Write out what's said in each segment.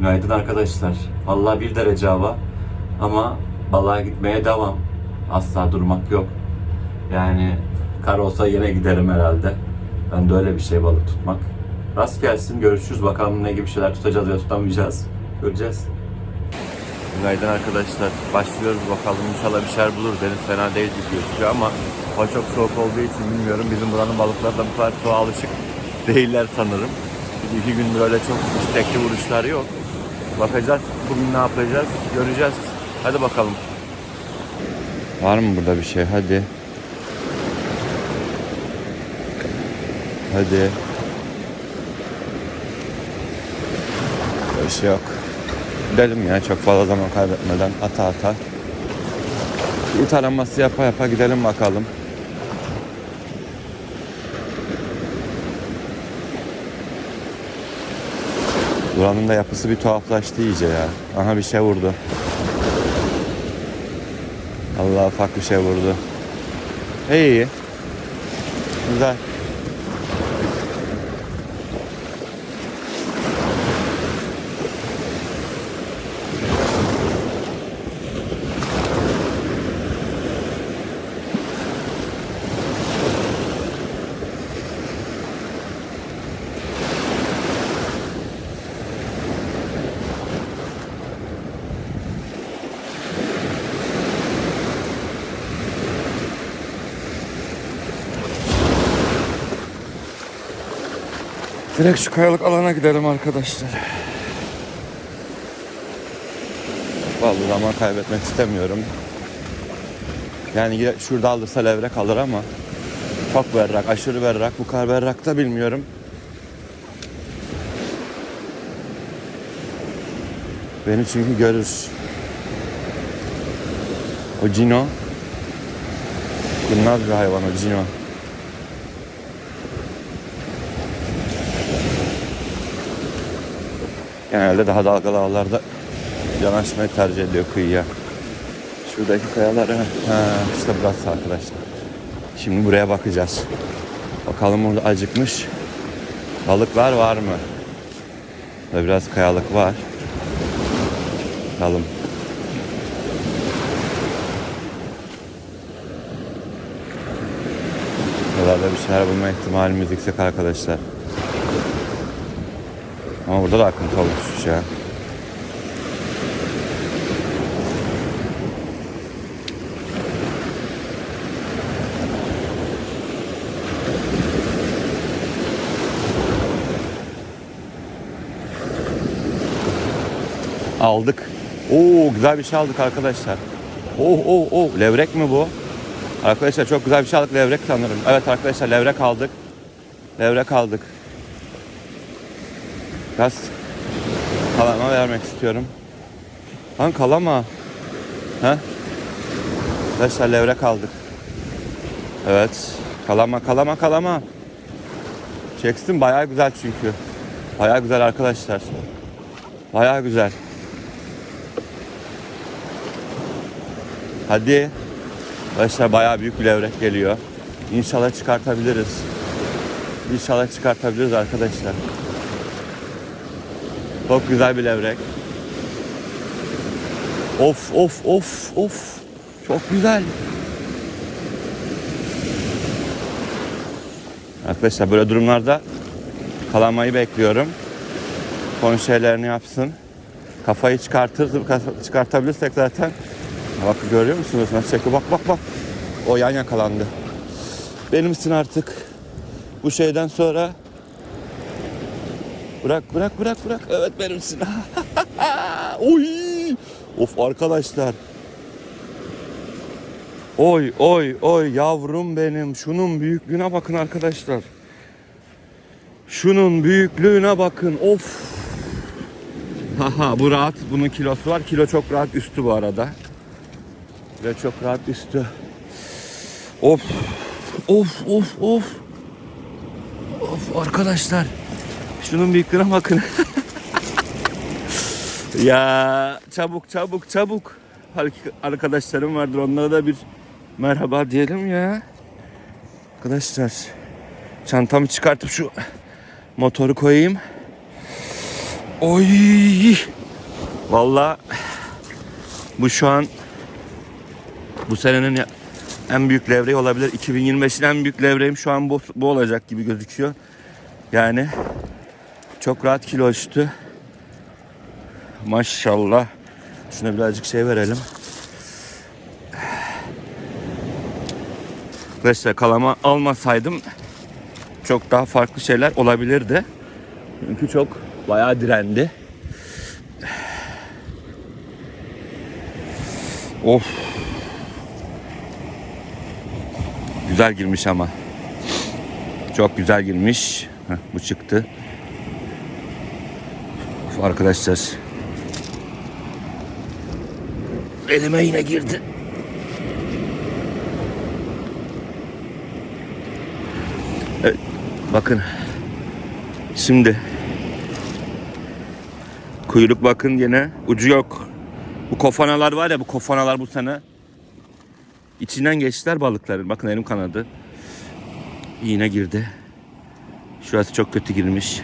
Günaydın arkadaşlar. Vallahi bir derece hava ama balığa gitmeye devam. Asla durmak yok. Yani kar olsa yine giderim herhalde. Ben de öyle bir şey balık tutmak. Rast gelsin görüşürüz bakalım ne gibi şeyler tutacağız ya tutamayacağız. Göreceğiz. Günaydın arkadaşlar. Başlıyoruz bakalım inşallah bir şeyler bulur. Deniz fena değil gibi gözüküyor ama hava çok soğuk olduğu için bilmiyorum. Bizim buranın balıkları da bu kadar soğuğa alışık değiller sanırım. Bir iki gündür öyle çok istekli vuruşlar yok. Bakacağız bugün ne yapacağız göreceğiz. Hadi bakalım. Var mı burada bir şey? Hadi. Hadi. Bir şey yok. Gidelim ya çok fazla zaman kaybetmeden ata ata. Bir taraması yapa yapa gidelim bakalım. Buranın da yapısı bir tuhaflaştı iyice ya. Aha bir şey vurdu. Allah ufak bir şey vurdu. İyi. Güzel. Direkt şu kayalık alana gidelim arkadaşlar. Vallahi zaman kaybetmek istemiyorum. Yani ya- şurada alırsa levrek alır ama çok berrak, aşırı berrak. Bu kadar berrak da bilmiyorum. Beni çünkü görür. O Cino. Kurnaz bir hayvan o Cino. Genelde daha dalgalı havalarda yanaşmayı tercih ediyor kıyıya. Şuradaki kayalara. Ha, işte burası arkadaşlar. Şimdi buraya bakacağız. Bakalım burada acıkmış balıklar var mı? Ve biraz kayalık var. Bakalım. Buralarda bir şeyler bulma ihtimalimiz yüksek arkadaşlar. Ama burada da akıntı oluşmuş ya. Aldık. Oo güzel bir şey aldık arkadaşlar. Oh oh oh levrek mi bu? Arkadaşlar çok güzel bir şey aldık levrek sanırım. Evet arkadaşlar levrek aldık. Levrek aldık. Biraz kalama vermek istiyorum. Lan kalama. He? Arkadaşlar levrek aldık. Evet. Kalama kalama kalama. Çeksin bayağı güzel çünkü. Bayağı güzel arkadaşlar. Bayağı güzel. Hadi. Arkadaşlar bayağı büyük bir levrek geliyor. İnşallah çıkartabiliriz. İnşallah çıkartabiliriz arkadaşlar. Çok güzel bir levrek. Of of of of. Çok güzel. Arkadaşlar böyle durumlarda kalamayı bekliyorum. Şeylerini yapsın. Kafayı çıkartır, çıkartabilirsek zaten. Bak görüyor musunuz nasıl çekiyor? Bak bak bak. O yan yakalandı. Benimsin artık. Bu şeyden sonra Bırak bırak bırak bırak. Evet benimsin. Oy! Of arkadaşlar. Oy oy oy yavrum benim. Şunun büyüklüğüne bakın arkadaşlar. Şunun büyüklüğüne bakın. Of. Haha bu rahat. Bunun kilosu var. Kilo çok rahat üstü bu arada. Ve çok rahat üstü. Of. Of of of. Of arkadaşlar. Şunun büyüklüğüne bakın. ya çabuk çabuk çabuk. Arkadaşlarım vardır onlara da bir merhaba diyelim ya. Arkadaşlar çantamı çıkartıp şu motoru koyayım. Oy. Vallahi bu şu an bu senenin en büyük levreği olabilir. 2025'in en büyük levreğim şu an bu, bu olacak gibi gözüküyor. Yani çok rahat kilo ölçtü. Maşallah. Şuna birazcık şey verelim. Mesela kalama almasaydım çok daha farklı şeyler olabilirdi. Çünkü çok bayağı direndi. Of. Güzel girmiş ama. Çok güzel girmiş. Heh, bu çıktı. Of arkadaşlar. Elime yine girdi. Evet, bakın. Şimdi kuyruk bakın yine ucu yok. Bu kofanalar var ya bu kofanalar bu sene içinden geçtiler balıkların. Bakın elim kanadı. Yine girdi. Şurası çok kötü girmiş.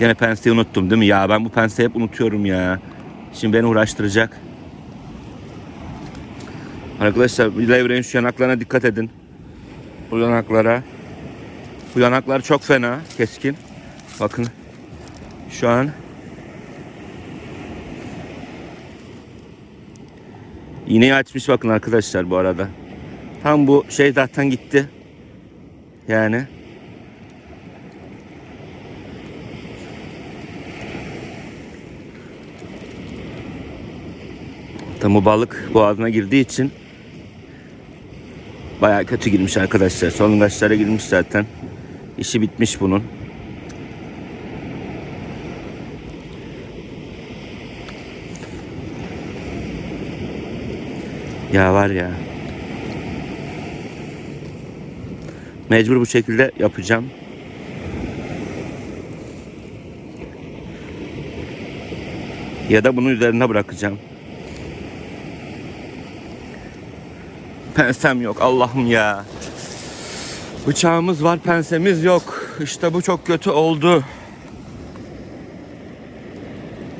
Yine penseyi unuttum değil mi? Ya ben bu penseyi hep unutuyorum ya. Şimdi beni uğraştıracak. Arkadaşlar bir levreğin şu yanaklarına dikkat edin. Bu yanaklara. Bu yanaklar çok fena, keskin. Bakın şu an iğneyi açmış bakın arkadaşlar bu arada. Tam bu şey zaten gitti. Yani Tam bu balık boğazına girdiği için bayağı kötü girmiş arkadaşlar. Solungaçlara girmiş zaten. İşi bitmiş bunun. Ya var ya. Mecbur bu şekilde yapacağım. Ya da bunun üzerine bırakacağım. Pensem yok Allah'ım ya. Bıçağımız var pensemiz yok. İşte bu çok kötü oldu.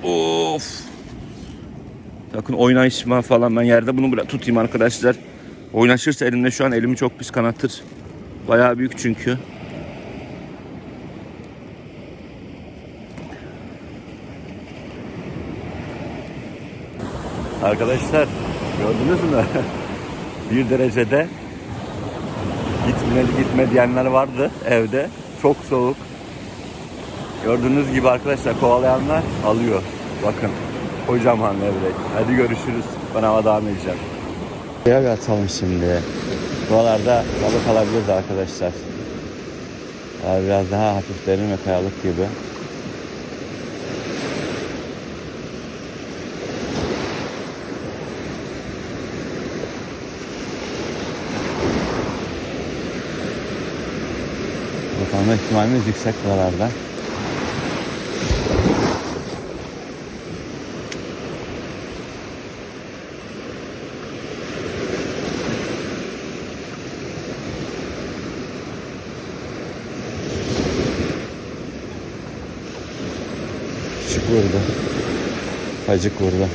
Of. Bakın oynayışma falan ben yerde bunu bırak tutayım arkadaşlar. Oynaşırsa elimde şu an elimi çok pis kanatır. Bayağı büyük çünkü. Arkadaşlar gördünüz mü? bir derecede gitmeli gitme diyenler vardı evde. Çok soğuk. Gördüğünüz gibi arkadaşlar kovalayanlar alıyor. Bakın kocaman levrek. Hadi görüşürüz. Ben hava devam edeceğim. Bir atalım şimdi. Buralarda balık alabiliriz arkadaşlar. Biraz daha hafif derin ve kayalık gibi. Bakalım ihtimalimiz yüksek buralarda. Küçük vurdu. Acık vurdu.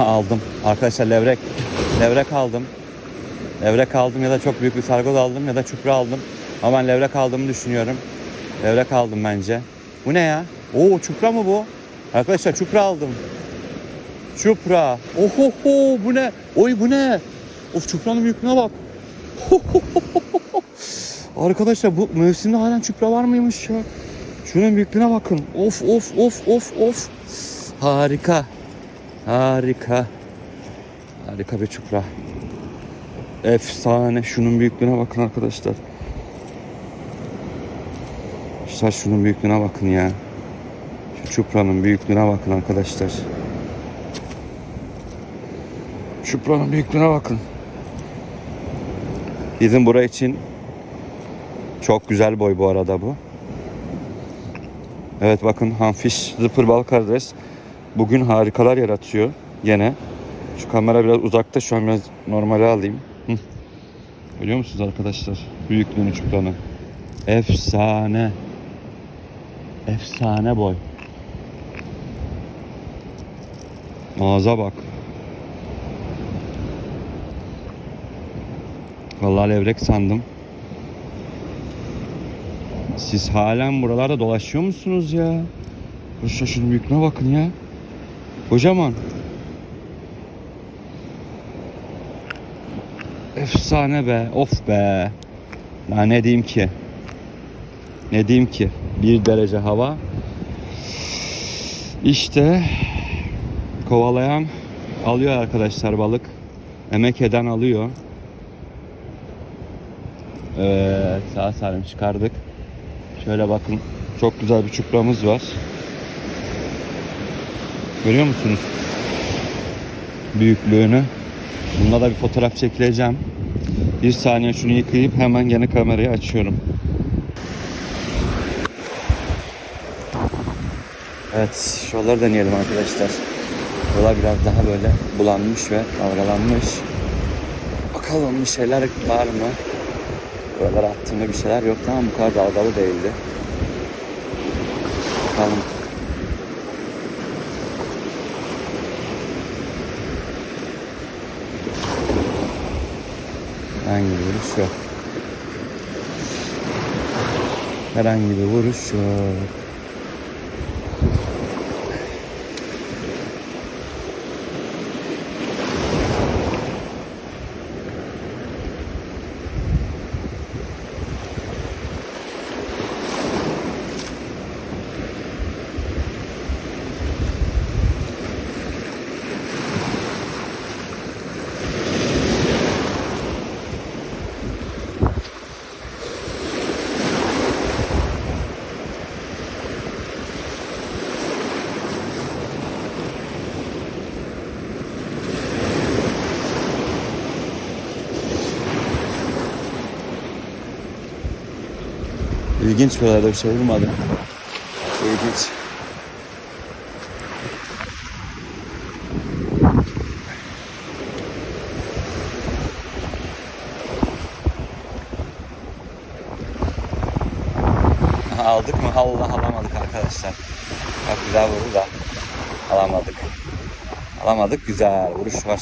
Aldım. Arkadaşlar levrek. Levrek aldım. Levrek aldım ya da çok büyük bir sargoz aldım ya da çupra aldım. Ama ben levrek aldığımı düşünüyorum. Levrek aldım bence. Bu ne ya? Oo çupra mı bu? Arkadaşlar çupra aldım. Çupra. Ohoho bu ne? Oy bu ne? Of çupranın büyüklüğüne bak. Arkadaşlar bu mevsimde halen çupra var mıymış ya? Şunun büyüklüğüne bakın. Of of of of of. Harika. Harika. Harika bir çupra. Efsane. Şunun büyüklüğüne bakın arkadaşlar. İşte şunun büyüklüğüne bakın ya. Şu çupranın büyüklüğüne bakın arkadaşlar. Çupranın büyüklüğüne bakın. Bizim buraya için çok güzel boy bu arada bu. Evet bakın Hanfiş zıpır bal karides bugün harikalar yaratıyor gene. Şu kamera biraz uzakta şu an biraz normale alayım. Hı. Görüyor musunuz arkadaşlar? Büyüklüğünü çupranı. Efsane. Efsane boy. Ağza bak. Vallahi levrek sandım. Siz halen buralarda dolaşıyor musunuz ya? Şu şunun büyüklüğüne bakın ya. Kocaman. Efsane be. Of be. Ya ne diyeyim ki? Ne diyeyim ki? Bir derece hava. İşte kovalayan alıyor arkadaşlar balık. Emek eden alıyor. Evet sağ salim çıkardık. Şöyle bakın çok güzel bir çupramız var. Görüyor musunuz? Büyüklüğünü. Bununla da bir fotoğraf çekileceğim. Bir saniye şunu yıkayıp hemen gene kamerayı açıyorum. Evet, şuraları deneyelim arkadaşlar. Buralar biraz daha böyle bulanmış ve dalgalanmış. Bakalım bir şeyler var mı? Buralara attığımda bir şeyler yok ama bu kadar dalgalı değildi. Bakalım. Herhangi bir vuruş yok. Herhangi bir vuruş yok. İlginç buralarda bir şey vurmadım. İlginç. Aldık mı? Allah alamadık arkadaşlar. Bak güzel vurdu da alamadık. Alamadık güzel vuruş var.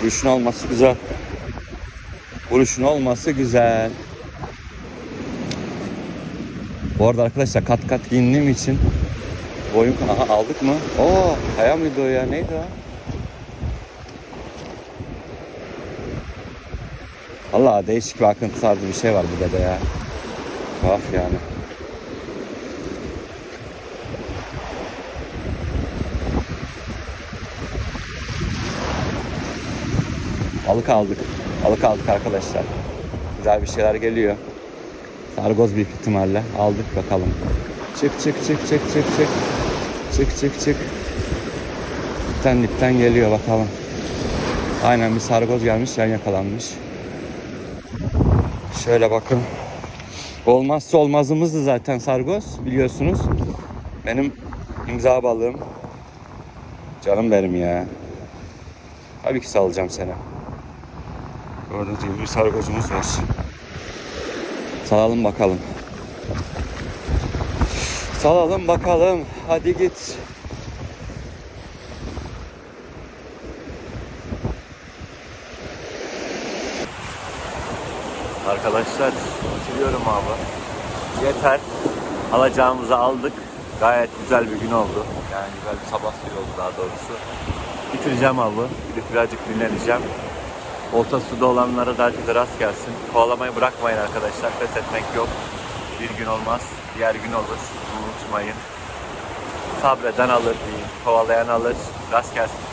Vuruşun olması güzel. Vuruşun olması güzel. Bu arada arkadaşlar kat kat giyindiğim için boyun aha aldık mı? Oo kaya mıydı o ya neydi o? Valla değişik bir akıntı tarzı bir şey var burada da ya. Tuhaf yani. Balık aldık. Balık aldık arkadaşlar. Güzel bir şeyler geliyor. Sargoz büyük ihtimalle. Aldık bakalım. Çık çık çık çık çık çık. Çık çık çık. Dipten dipten geliyor bakalım. Aynen bir sargoz gelmiş yan yakalanmış. Şöyle bakın. Olmazsa olmazımızdı zaten sargoz biliyorsunuz. Benim imza balığım. Canım benim ya. Tabii ki salacağım seni. Gördüğünüz gibi bir sargozumuz var. Salalım bakalım. Salalım bakalım. Hadi git. Arkadaşlar bitiriyorum abi. Yeter. Alacağımızı aldık. Gayet güzel bir gün oldu. Yani güzel bir sabah suyu oldu daha doğrusu. Bitireceğim abi. Gidip birazcık dinleneceğim. Orta suda olanlara da herkese rast gelsin. Kovalamayı bırakmayın arkadaşlar. Pes etmek yok. Bir gün olmaz. Diğer gün olur. Unutmayın. Sabreden alır diyeyim. Kovalayan alır. Rast gelsin.